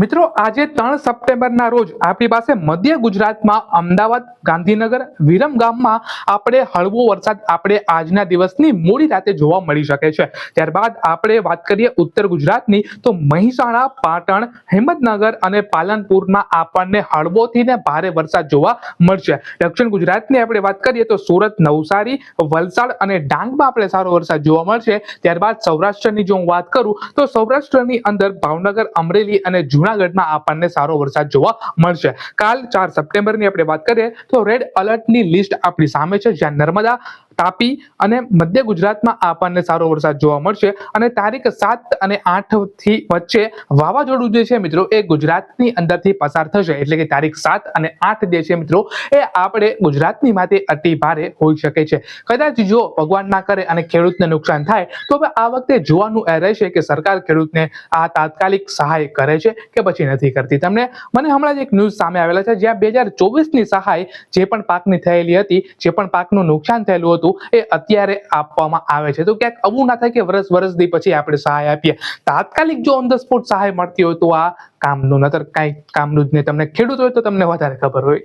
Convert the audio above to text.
મિત્રો, આજે ત્રણ સપ્ટેમ્બરના રોજ આપણી પાસે મધ્ય ગુજરાતમાં અમદાવાદ, ગાંધીનગર, વિરમ ગામમાં આપણે હળવો વરસાદ, આપણે આજના દિવસની મોડી રાતે જોવા મળી શકે છે. ત્યારબાદ આપણે વાત કરીએ ઉત્તર ગુજરાતની, તો મહેસાણા, પાટણ, હિંમતનગર અને પાલનપુરમાં આપણને હળવોથી ને ભારે વરસાદ જોવા મળશે. દક્ષિણ ગુજરાતની આપણે વાત કરીએ તો સુરત, નવસારી, વલસાડ અને ડાંગમાં આપણે સારો વરસાદ જોવા મળશે. ત્યારબાદ સૌરાષ્ટ્રની જો હું વાત કરું, તો સૌરાષ્ટ્રની અંદર ભાવનગર, અમરેલી અને જૂનાગઢમાં આપણને સારો વરસાદ જોવા મળશે. કાલ ચાર સપ્ટેમ્બરની આપણે વાત કરીએ તો રેડ અલર્ટની લિસ્ટ આપણી સામે છે. જ્યાં નર્મદા તાપી અને મધ્ય ગુજરાતમાં આપણને સારો વરસાદ જોવા મળશે. અને તારીખ સાત અને આઠથી વચ્ચે વાવાઝોડું જે છે મિત્રો, એ ગુજરાતની અંદરથી પસાર થશે. એટલે કે તારીખ સાત અને આઠ જે છે મિત્રો, એ આપણે ગુજરાતની માટે અતિ ભારે હોઈ શકે છે. કદાચ જો ભગવાન ના કરે અને ખેડૂતને નુકસાન થાય, તો આ વખતે જોવાનું એ રહેશે કે સરકાર ખેડૂતને આ તાત્કાલિક સહાય કરે છે કે પછી નથી કરતી. તમને, મને હમણાં જ એક ન્યૂઝ સામે આવેલા છે, જ્યાં બે હજાર ચોવીસની સહાય જે પણ પાકની થયેલી હતી, જે પણ પાકનું નુકસાન થયેલું હતું એ અત્યારે આપવામાં આવે છે. તો ક્યાંક આવું ના થાય કે વર્ષ વરસથી પછી આપણે સહાય આપીએ. તાત્કાલિક જો ઓન ધ સ્પોટ સહાય મળતી હોય તો આ કામનું, નતર કાંઈ કામનું જ નહીં. તમને ખેડૂત હોય તો તમને વધારે ખબર હોય.